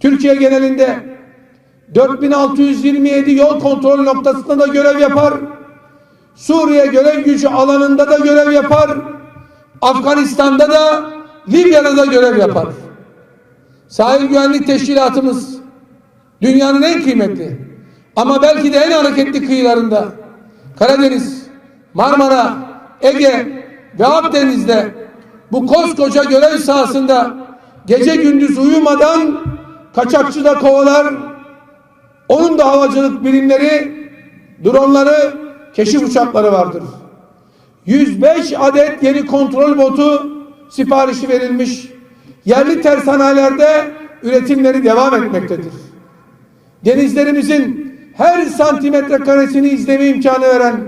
Türkiye genelinde 4627 yol kontrol noktasında da görev yapar. Suriye görev gücü alanında da görev yapar. Afganistan'da da Libya'da da görev yapar. Sahil Güvenlik Teşkilatımız dünyanın en kıymetli ama belki de en hareketli kıyılarında Karadeniz, Marmara, Ege ve Akdeniz'de bu koskoca görev sahasında gece gündüz uyumadan kaçakçı da kovalar, onun da havacılık birimleri, dronları, keşif uçakları vardır. 105 adet yeni kontrol botu siparişi verilmiş. Yerli tersanelerde üretimleri devam etmektedir. Denizlerimizin her santimetre karesini izleme imkanı veren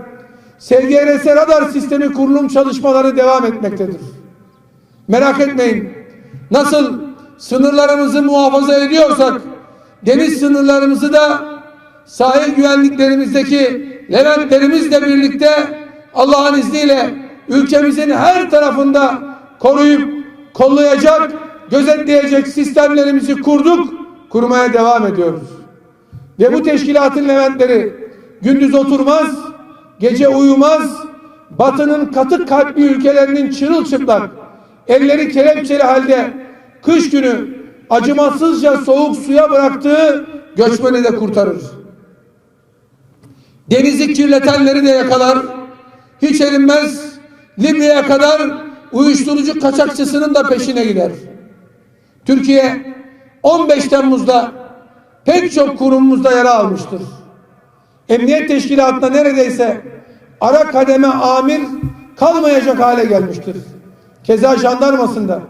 SGRS radar sistemi kurulum çalışmaları devam etmektedir. Merak etmeyin. Nasıl sınırlarımızı muhafaza ediyorsak deniz sınırlarımızı da sahil güvenliklerimizdeki Leventlerimizle birlikte Allah'ın izniyle ülkemizin her tarafında koruyup kollayacak, gözetleyecek sistemlerimizi kurduk, kurmaya devam ediyoruz. Ve bu teşkilatın Leventleri gündüz oturmaz, gece uyumaz, batının katı kalpli ülkelerinin çırılçıplak, elleri kelepçeli halde kış günü acımasızca soğuk suya bıraktığı göçmeni de kurtarır. Denizi kirletenleri de yakalar, hiç erinmez, Libya'ya kadar uyuşturucu kaçakçısının da peşine gider. Türkiye 15 Temmuz'da pek çok kurumumuzda yer almıştır. Emniyet teşkilatında neredeyse ara kademe amir kalmayacak hale gelmiştir. Keza jandarmasında,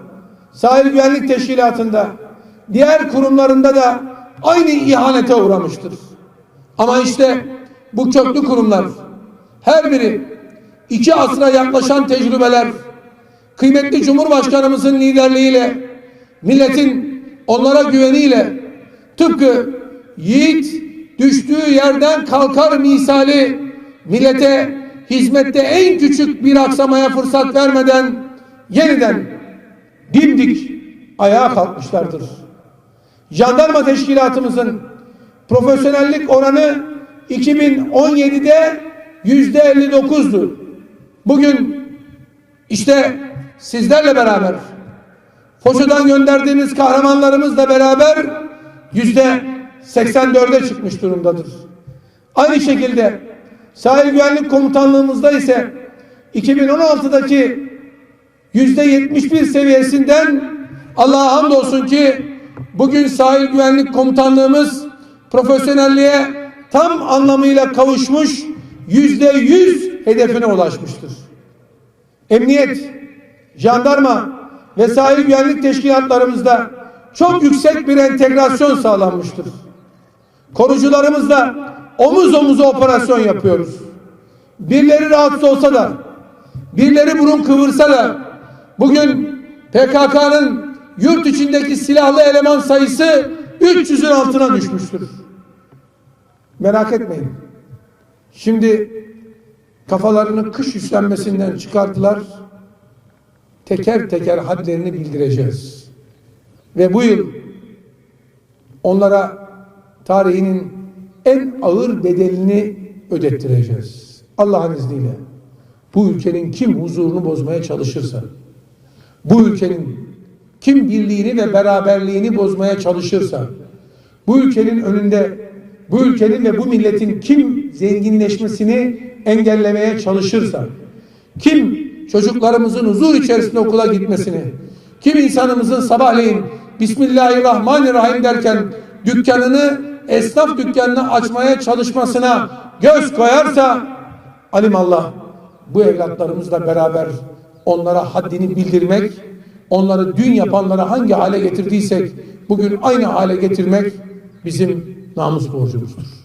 sahil güvenlik teşkilatında, diğer kurumlarında da aynı ihanete uğramıştır. Ama işte bu köklü kurumlar her biri iki asra yaklaşan tecrübeler, kıymetli Cumhurbaşkanımızın liderliğiyle, milletin onlara güveniyle tıpkı yiğit düştüğü yerden kalkar misali millete hizmette en küçük bir aksamaya fırsat vermeden yeniden dimdik ayağa kalkmışlardır. Jandarma teşkilatımızın profesyonellik oranı 2017'de yüzde 59'du. Bugün işte sizlerle beraber Foça'dan gönderdiğimiz kahramanlarımızla beraber yüzde 84'e çıkmış durumdadır. Aynı şekilde sahil güvenlik komutanlığımızda ise 2016'daki yüzde 71 seviyesinden Allah'a hamdolsun ki bugün sahil güvenlik komutanlığımız profesyonelliğe tam anlamıyla kavuşmuş yüzde yüz hedefine ulaşmıştır. Emniyet, jandarma ve sahil güvenlik teşkilatlarımızda çok yüksek bir entegrasyon sağlanmıştır. Korucularımızla omuz omuza operasyon yapıyoruz. Birileri rahatsız olsa da, birileri burun kıvırsa da bugün PKK'nın yurt içindeki silahlı eleman sayısı 300'ün altına düşmüştür. Merak etmeyin. Şimdi kafalarını kış üstlenmesinden çıkarttılar. Teker teker hadlerini bildireceğiz. Ve bu yıl onlara tarihinin en ağır bedelini ödettireceğiz. Allah'ın izniyle. Bu ülkenin kim huzurunu bozmaya çalışırsa, bu ülkenin kim birliğini ve beraberliğini bozmaya çalışırsa, bu ülkenin önünde, bu ülkenin ve bu milletin kim zenginleşmesini engellemeye çalışırsa, kim çocuklarımızın huzur içerisinde okula gitmesini, kim insanımızın sabahleyin Bismillahirrahmanirrahim derken dükkanını esnaf dükkanını açmaya çalışmasına göz koyarsa alimallah bu evlatlarımızla beraber onlara haddini bildirmek, onları dün yapanlara hangi hale getirdiysek bugün aynı hale getirmek bizim namus borcumuzdur.